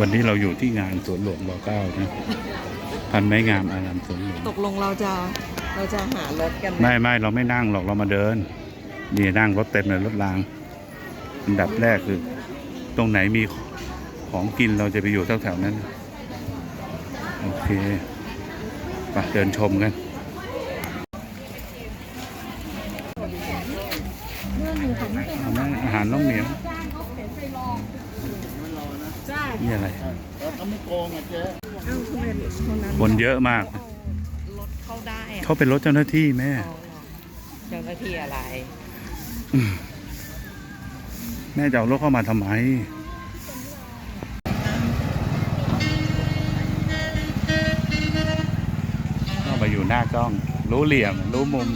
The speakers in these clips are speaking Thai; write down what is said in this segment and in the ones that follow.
วันนี้เราอยู่ที่งานสวนหลวงรอเก้านะ พันไม้งามอารามสวนหลวงตกลงเราจะเราจะหารถกันไหมไม่ไม่เราไม่นั่งหรอกเรามาเดินนี่นั่งรถเต็มเลยรถราง อันดับแรกคือ ตรงไหนมีของกินเราจะไปอยู่แถวๆนั้น โอเคไปเดินชมกัน เอาไหมอาหารน้องเหมียวนี่อะไร เอ้าทำไมคนนั้น คนเยอะมากเอารถเข้าได้อะเขาเป็นรถเจ้าหน้าที่แม่เอาเหรอเจ้าหน้าที่อะไร แม่จะเอารถเข้ามาทำไมเข้ามาอยู่หน้ากล้อง รู้เหลี่ยม รู้มุม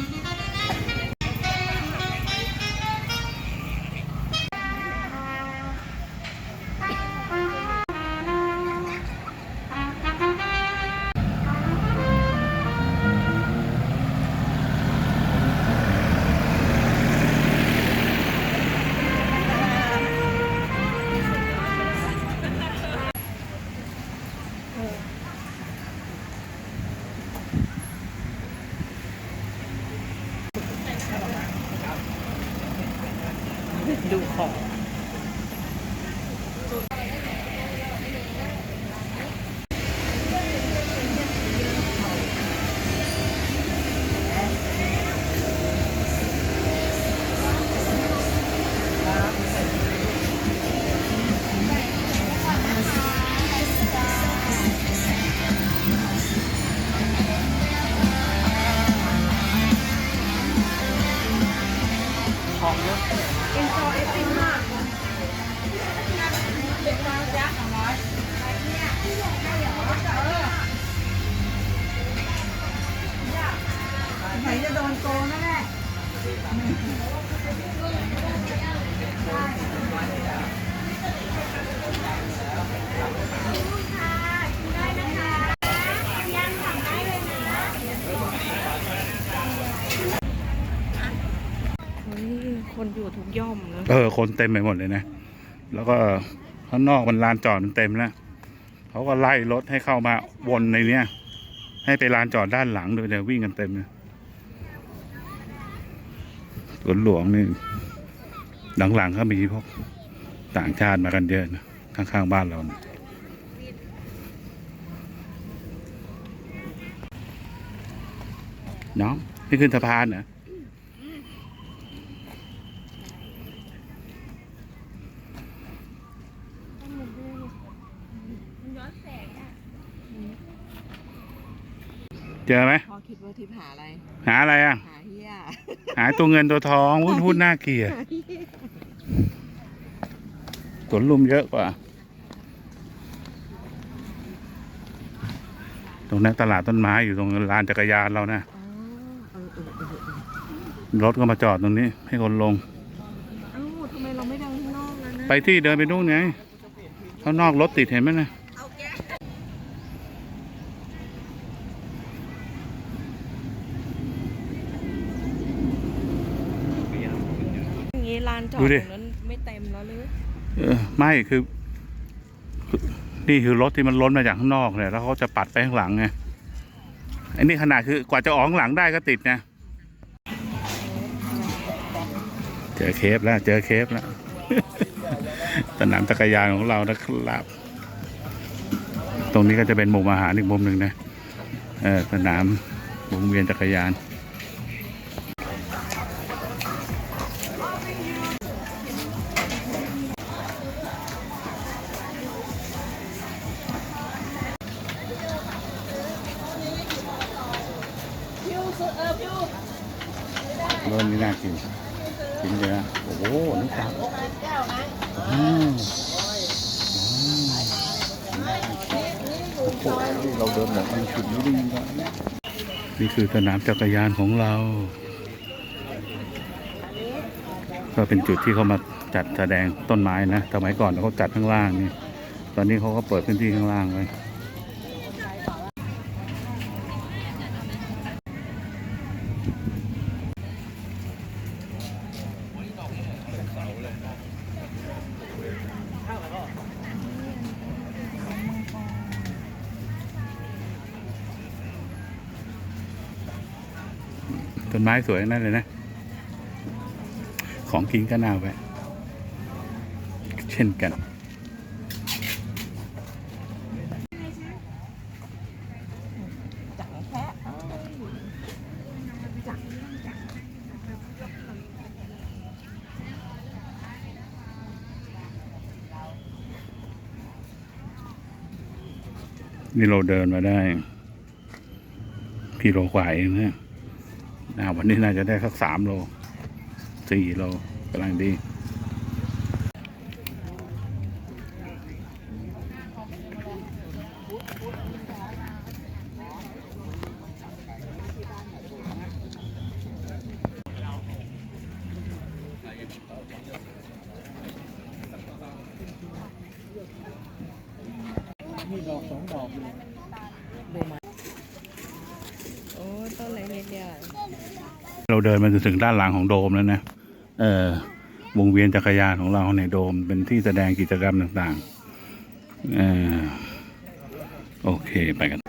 ย่อมนะเออคนเต็มไปหมดเลยนะ แล้วก็ข้างนอกมันลานจอดมันเต็มแล้วเขาก็ไล่รถให้เข้ามาวนในเนี้ยให้ไปลานจอดด้านหลังโดยเดี๋ยววิ่งกันเต็มเลยสวนหลวงนี่หลังๆก็มีพวกต่างชาติมากันเยอะนะข้างๆบ้านเรานะน้อง นี่ขึ้นสะพานเหรอ เจอไหมพ่อคิดว่าทิพย์หาอะไร หาอะไรอะ หาเฮียหาตัวเงินตัวทองหุ้นหุ้นน่าเกลียดสวนลุมเยอะกว่า ตรงนั้นตลาดต้นไม้อยู่ตรงลานจักรยานเรานะอ๋อเออเออเออเออรถก็มาจอดตรงนี้ ให้คนลงเอ้าทำไมเราไม่เดินข้างนอกล่ะนะ ไปที่เดินไปนู่นไงข้างนอกรถติดเห็นไหมนะ เอาแกอย่าง งี้ลานจอดตรงนั้นไม่เต็มแล้วหรือเออไม่คือคือนี่คือรถที่มันล้นมาจากข้างนอกเนี่ยแล้วเขาจะปัดไปข้างหลังไงไอ้นี่ขนาดคือกว่าจะออกข้างหลังได้ก็ติดนะเจอเคฟแล้วเจอเคฟแล้ว สนามจักรยานของเรานะครับ ตรงนี้ก็จะเป็นมุมอาหารอีกมุมหนึ่งนะเออสนามวงเวียนจักรยาน โอ้เราเดินแบบมันจุดนี้ดีนนี่คือสนามจักรยานของเรา ก็เป็นจุดที่เขามาจัดแสดงต้นไม้นะสมัยก่อนเขาจัดข้างล่างนี่ ตอนนี้เขาก็เปิดพื้นที่ข้างล่างไว้ ม้สวยนั่นเลยนะ ของกินก็น่าแวะเช่นกัน นี่เราเดินมาได้กิโลกว่าเองนะ นะวันนี้น่าจะได้สักสามโลสี่โลกำลังดีดูมาโอ้ต้นเล็กๆเนี่ยเรา เดินมาจนถึงด้านหลังของโดมแล้วนะ เออวงเวียนจักรยานของเราในโดมเป็นที่แสดงกิจกรรมต่างๆเออโอเคไปกัน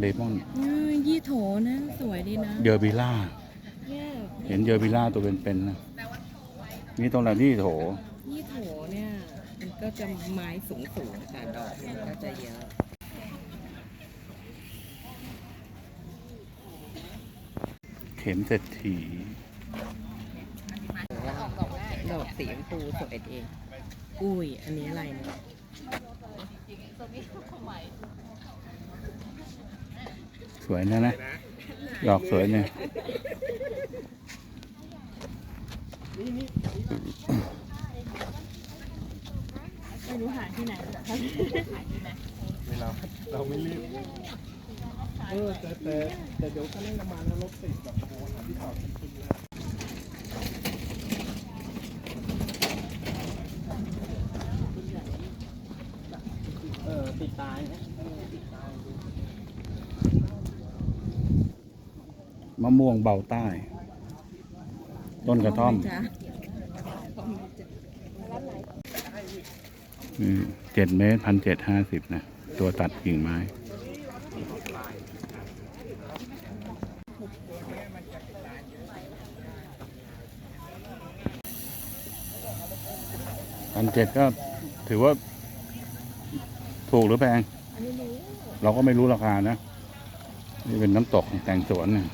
เลมอนเออยี่โถนะ สวยดีนะ เยอร์บิล่าเนี่ยเห็นเยอร์บิล่าตัวเป็นๆนะ นี่ตรงไหนที่โถยี่โถเนี่ยมันก็จะไม้สูงสูงๆแต่ดอกมันก็จะเยอะเข็มเศรษฐีดอกสีชมพูสวยดีอุ้ย อันนี้อะไรเนี่ยสวยนะนะ ดอกสวยเนี่ย ไม่รู้หาที่ไหนเราเราไม่รีบเออแต่แต่แต่เดี๋ยวคันเร่งน้ำมันแล้วรถติดแบบโอ้โหาที่จอดจริงๆเลยเออติดตายนะมะม่วงเบาใต้ ต้นกระท่อมจ้ะเจ็ดเมตรพันเจ็ดห้าสิบนะ ตัวตัดกิ่งไม้พันเจ็ดก็ถือว่า ถูกหรือแพง เราก็ไม่รู้ราคานะ นี่เป็นน้ำตกแต่งสวนนะ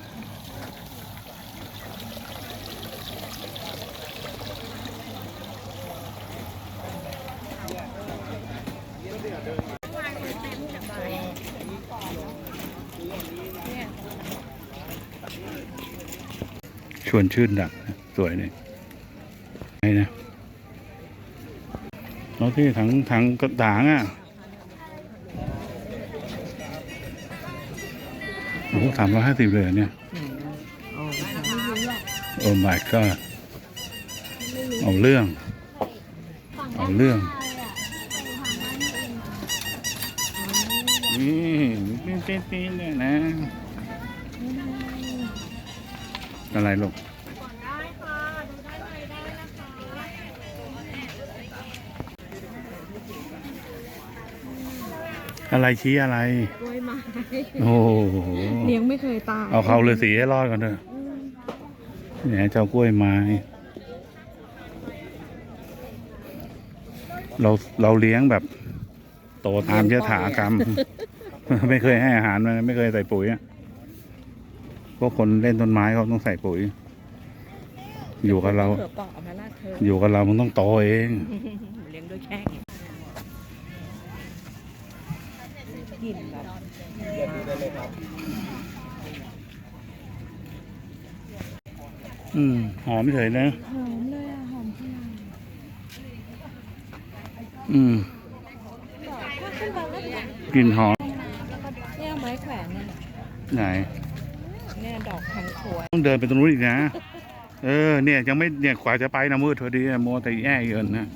ชวนชื่นดักนะสวยเลยไอ้นะแล้วที่ถังถังกระถางอะโอ้โหสามร้อยห้าสิบเลยเนี่ยโอ้ my god เอาเรื่อง เอาเรื่อง นี่นี่เต้นๆเลยนะ อะไรลูกอะไรชี้อะไรกล้วยไม้โอ้โหเลี้ยงไม่เคยตายเอาเขาเลยสีให้รอดก่อนเถอะเนี่ยเจ้ากล้วยไม้ เราเราเลี้ยงแบบ โตตามยถากรรม ไม่เคยให้อาหารมันไม่เคยใส่ปุ๋ยอะพวกคนเล่นต้นไม้เขาต้องใส่ปุ๋ย อยู่กับเราเผื่อปอกเอามาลาดเธออยู่กับเรามันต้องโตเองเลี้ยงด้วยแค่นี้กลิ่นแบบเดี๋ยวดูได้เลยครับอืมหอมเฉยนะหอมเลยอะหอมขนาดอืม กลิ่นหอมเนี่ยไม้แขวนเนี่ยไหนเนี่ยดอกพังขวยต้องเดินไปตรงนู้นอีกนะ เออเนี่ยยังไม่เนี่ยขวาจะไปนะมืดพอดีอะโมวแต่แย่เยินนะ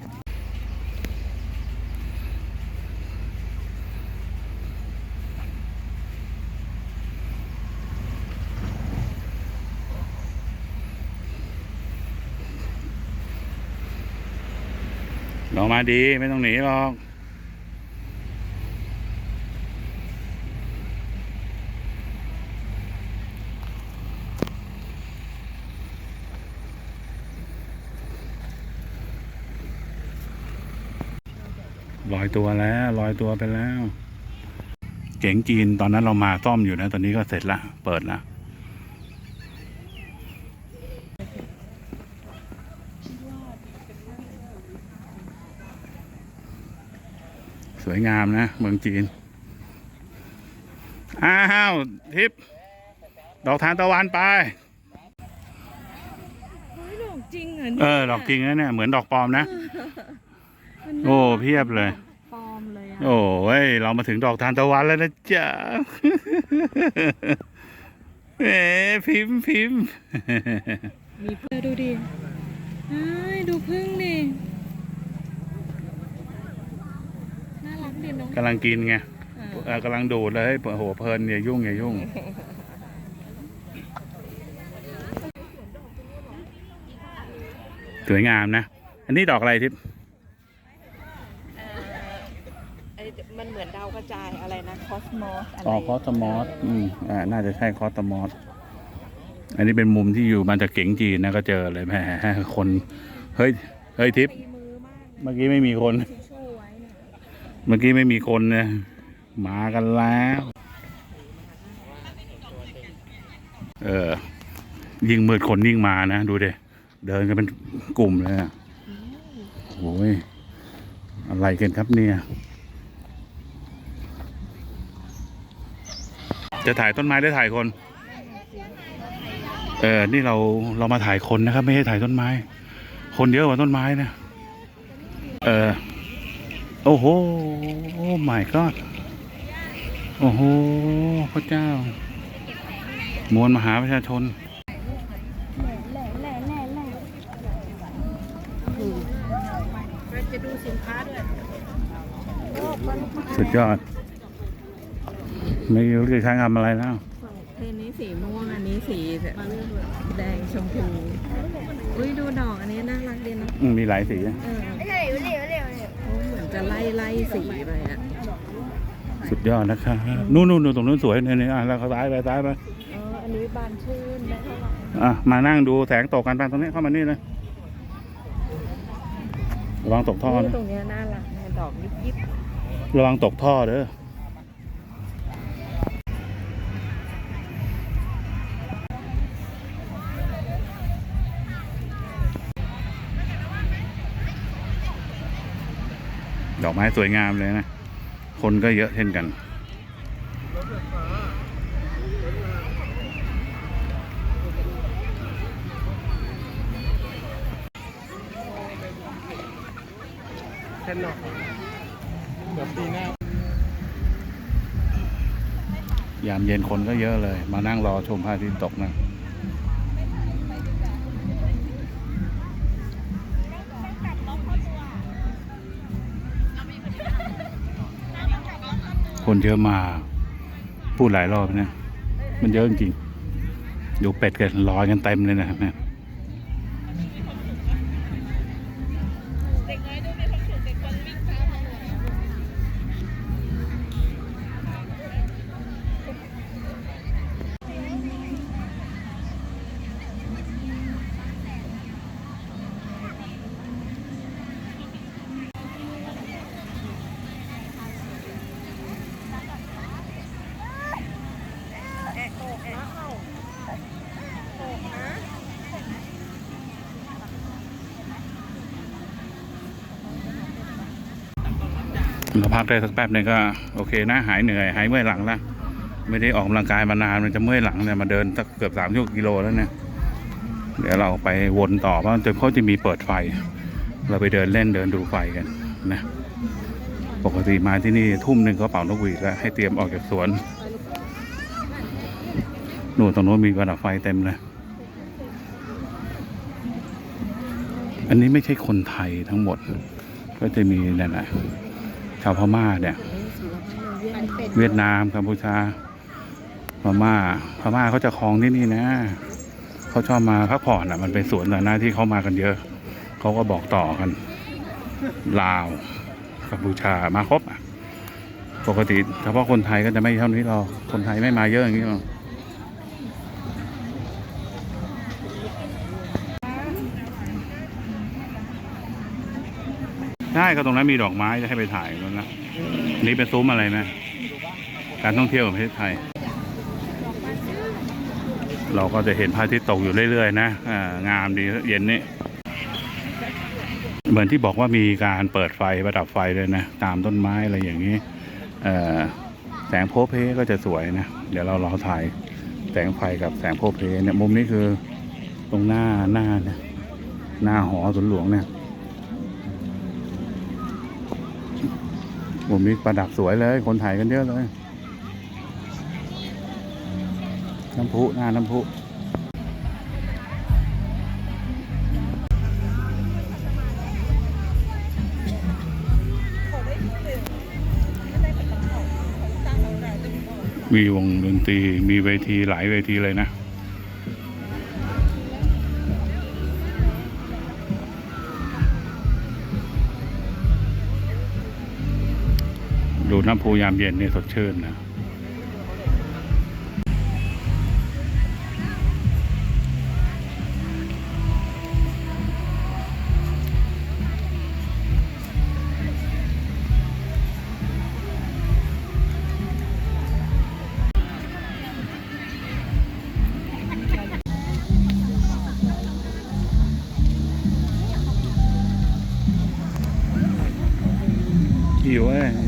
เรามาดีไม่ต้องหนีหรอก อยตัวแล้วลอยตัวไปแล้ว เก๋งจีนตอนนั้นเรามาซ่อมอยู่นะ ตอนนี้ก็เสร็จละ เปิดละสวยงามนะ เมืองจีน อ้าว ทิพย์ดอกทานตะวันไปเฮ้ยดอกจริงเหรอเอเนี่ยอดอกจริงนะเนี่ย เหมือนดอกปลอมนะมันโอ้ เพียบเลย โอ้ย เรามาถึงดอกทานตะวันแล้วนะจ๊ะเอ๋พิมพ์พิมพ์มีเพื่อดูดิเฮ้ยดูพึ่งดิน่ารักดีเนาะกำลังกินไงอ่าเออกำลังดูดเลยโอ้โหเพลินอย่ายุ่งอย่ายุ่งสวยงามนะ อันนี้ดอกอะไรทิพย์ ไอ้มันเหมือนดาวก ระจายอะไรนะคอสมอสอะไรอ๋อคอสมอสอืมอ่าน่าจะใช่คอสมอสอันนี้เป็นมุมที่อยู่มาจากเก๋งจีนนะก็เจอเลยแหมคนเฮ้ยเฮ้ยทิพย์ตีมือมากเลยเมื่อกี้ไม่มีคนทิชชู่ไว้เนี่ยเมื่อกี้ไม่มีคนนะมากันแล้ว เออ ยิ่งมืดคนยิ่งมานะ ดูเดเดินกันเป็นกลุ่มเลยอะโอ้ยอะไรกันครับเนี่ย จะถ่ายต้นไม้ได้ถ่ายคน เออ นี่เราเรามาถ่ายคนนะครับ ไม่ใช่ถ่ายต้นไม้ คนเยอะกว่าต้นไม้นะ เออ โอ้โห โอ้ my god โอ้โห พระเจ้า มวลมหาประชาชนจะดูสินค้าด้วยสุดยอด ไม่รู้จะใช้คำอะไรแล้วเทนนี้สีม่วง อันนี้สีแดงชมพู อุ้ยดูดอกอันนี้น่ารักดีนะอืมมีหลายสีเออโอ้เหมือนจะไล่ไล่สีไปอะสุดยอดนะครับนู่นนู่นนู่นตรงนู้นสวยเนี่ยเนี่ยอะแล้วเขาซ้ายไปซ้ายไปเอออันนี้บานชื่นได้เท่าไหร่อะมานั่งดูแสงตกกันไปตรงนี้เข้ามานี่เลยระวังตกท่อนี่นะตรงเนี้ยน่ารักเนี่ยดอกยิบยิบระวังตกท่อเด้อ อกไม้สวยงามเลยนะ คนก็เยอะเช่นกันแค่นอกเดี๋ยวปีหน้ายามเย็นคนก็เยอะเลย มานั่งรอชมพระอาทิตย์ตกนะ คนเยอะมาพูดหลายรอบนะ มันเยอะจริงๆอยู่เป็ดกันลอยกันเต็มเลยนะครับเนี่ย เราพักได้สักแป๊บหนึงก็โอเคนะหายเหนื่อยหายเมื่อยหลังแล้วไม่ได้ออกกำลังกายมานานมันจะเมื่อยหลังเนี่ยมาเดินสักเกือบสามชั่วกิโลแล้วเนี่ยเดี๋ยวเราไปวนต่อเพราะจนเขาจะมีเปิดไฟ เราไปเดินเล่นเดินดูไฟกันนะปกติมาที่นี่ทุ่มหนึ่งเขาเป่านกหวีดแล้วให้เตรียมออกจากสวนนู่นตรงโน้นมีประดับไฟเต็มเลยอันนี้ไม่ใช่คนไทยทั้งหมด ก็จะมีนั่นแหละ ชาวพม่าเนี่ย เวียดนามกัมพูชาพม่าพม่าเขาจะคลองที่นี่นะเขาชอบมาพักผ่อนอะ มันเป็นสวนสาธารณะที่เขามากันเยอะเขาก็บอกต่อกัน ลาวกัมพูชามาครบอะ ปกติเฉพาะคนไทยก็จะไม่เท่านี้หรอกคนไทยไม่มาเยอะอย่างนี้หรอก ช่ก็ตรงนั้นมีดอกไม้จะให้ไปถ่ายกันนะนี่เป็นซุ้มอะไรนะการท่องเที่ยวของประเทศไทย เราก็จะเห็นพระอาทิตย์ตกอยู่เรื่อยๆนะงามดีเย็นนี้เหมือนที่บอกว่ามีการเปิดไฟประดับไฟเลยนะ ตามต้นไม้อะไรอย่างนี้แสงโพเพก็จะสวยนะ เดี๋ยวเรารอถ่ายแสงไฟกับแสงโพเพเนี่ยมุมนี้คือตรงหน้าหน้าเนี่ยหน้าหอสวนหลวงเนี่ย มุมนี้ประดับสวยเลย คนถ่ายกันเยอะเลย น้ำพุหน้าน้ำพุมีวงดนตรีมีเวทีหลายเวทีเลยนะ ดูน้ำพุยามเย็นนี่สดชื่นนะ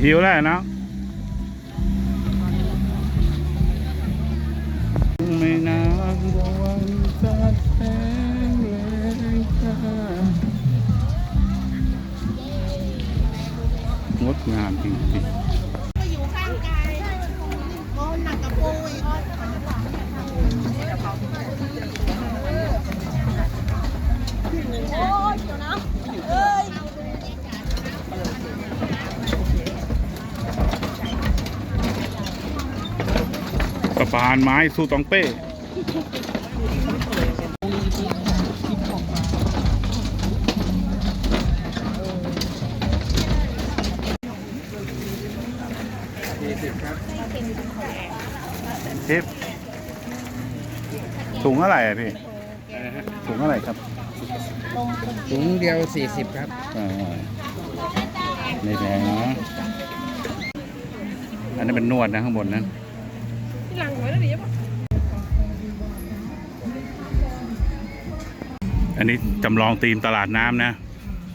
หิวแล้วเนาะไม่นานวันจะแสงเลยค่ะงดงามจริงๆ สะพานไม้สู้ตองเป้ ทิปถุงเท่าไหร่อะพี่ถุงเท่าไหร่ครับถุงเดียว 40 ครับ อ่าไม่แพงนะอันนี้เป็นนวดนะข้างบนนั้น อันนี้จำลองธีมตลาดน้ำนะ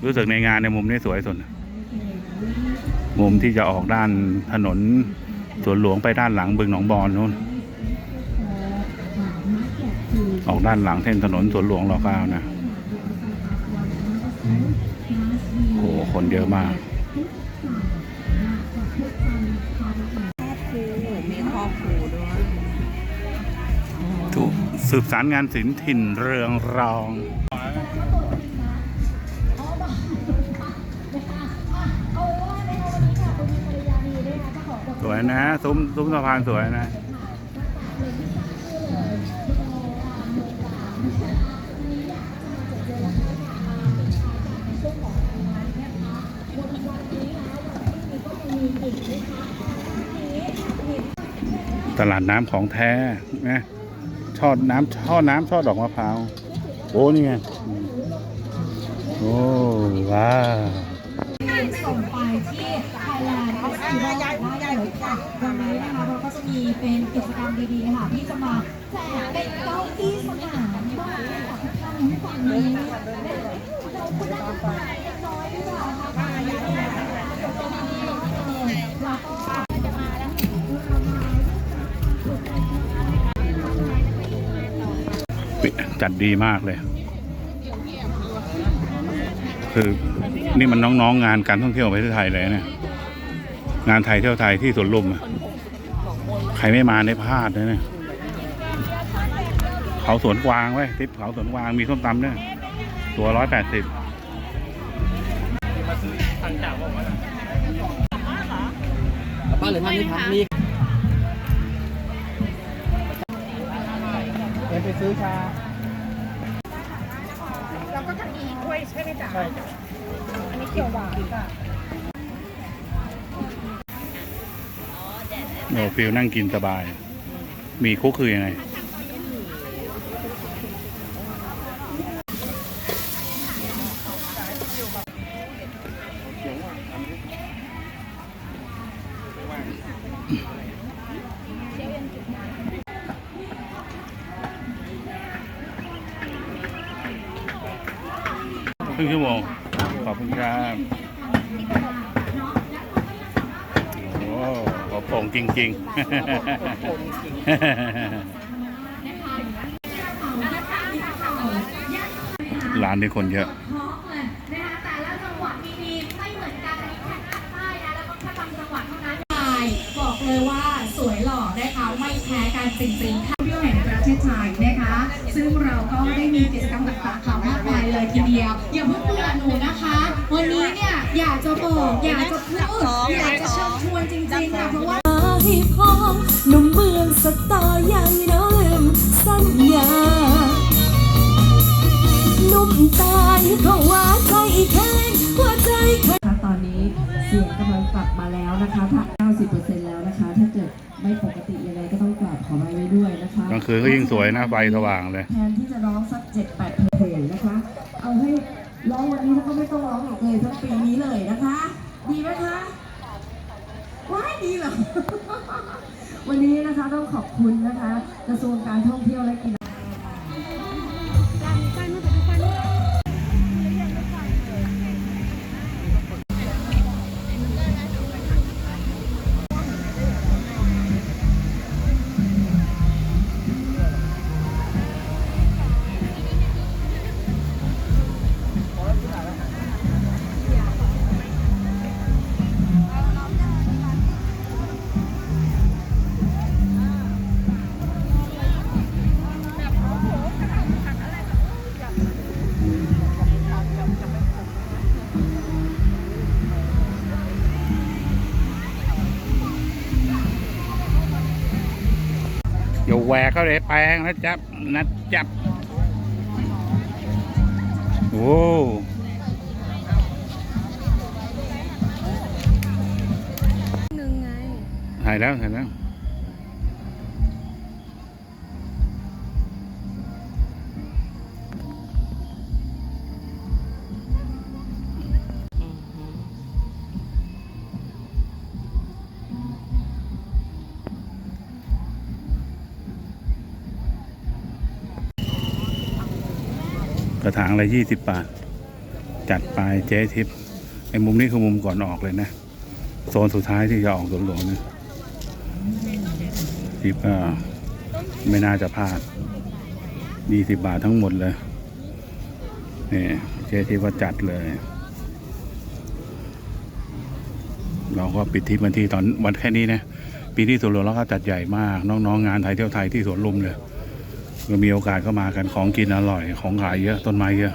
รู้สึกในงานในมุมนี้สวยสุดมุมที่จะออกด้านถนนสวนหลวงไปด้านหลังบึงหนองบอนนู้น ออกด้านหลังเส้นถนนสวนหลวงรอเก้านะโหคนเยอะมาก สืบสารงานศิลป์ถิ่นเรืองรอง สวยนะซุ้มซุ้มสะพานสวยนะตลาดน้ำของแท้นะ ช่อน้ำช่อน้ำช่อดอกมะพร้าวโอ้นี่ไงโอ้ว้าส่งไปที่ Thailand Festival ได้เลยค่ะวันนี้นะคะเราก็จะมีเป็นกิจกรรมดีๆค่ะที่จะมาแจกเป็นเก้าอี้สนามมอบให้กับทุกท่านที่ฝั่งนี้เราคุณได้ จัดดีมากเลย คือนี่มันน้องๆงานการท่องเที่ยวของประเทศไทยเลยเนี่ย งานไทยเที่ยวไทยที่สวนลุมอะใครไม่มาได้พลาดเลยเนี่ยเขาสวนกวางไว้ยทิปเขาสวนกวางมีส้มตำด้วยตัวร้อยแปดสิบป้าหรือท่านนี่ครับมีเดินไปซื้อชา เราก็จะมีถ้วยใช่ไหมจ๊ะ ใช่จ้ะ อันนี้ เขียวหวานค่ะโอ้ฟิลนั่งกินสบาย มีคุกคือยังไง ครึ่งชั่วโมง ขอบคุณครับ โอ้ขอโป่ง จริง ร้านนี้คนเยอะแต่ละจังหวัดมีดีไม่เหมือนกันแค่ใต้แล้วก็แค่บางจังหวัดเท่านั้นบอกเลยว่าสวยหล่อนะคะไม่แพ้กันจริงๆค่ะ เที่ยวแห่งประเทศไทยนะคะ ซึ่งเราก็ได้มีกิจกรรม คืนก็ยิ่งสวยนะไฟสว่างเลย แทนที่จะร้องสักเจ็ดแปดเพลงนะคะ เอาให้ร้องวันนี้แล้วก็ไม่ต้องร้องอีกเลยทั้งปีนี้เลยนะคะ ดีไหมคะว้ายดีเหรอ วันนี้นะคะต้องขอบคุณนะคะ กระทรวงการท่องเที่ยวและกีฬา แหวกเขาเลยแปลงนะจับนะจับโอ้หนึ่งไงถ่ายแล้วถ่ายแล้ว ถางละยี่สิบบาท จัดไปเจ๊ทิพไอ้มุมนี้คือมุมก่อนออกเลยนะ โซนสุดท้ายที่จะออกสวนหลวงนะทิพก็ไม่น่าจะพลาดยี่สิบบาททั้งหมดเลยนี่เจ๊ทิพย์ก็จัดเลยเราก็ปิดทิปวันที่ตอนวันแค่นี้นะปีที่สวนหลวงเราก็จัดใหญ่มาก น้องๆงานไทยเที่ยวไทยที่สวนลุมเลย ก็มีโอกาสก็มากันของกินอร่อยของขายเยอะต้นไม้เยอะ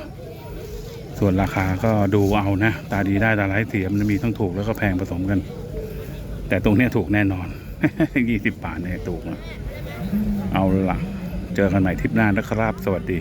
ส่วนราคาก็ดูเอานะ ตาดีได้ตาร้ายเสียมันมีทั้งถูกแล้วก็แพงผสมกัน แต่ตรงนี้ถูกแน่นอนยี่สิบบาทเนี่ยถูกนะเอาละเจอกันใหม่ทริปหน้านะครับ สวัสดี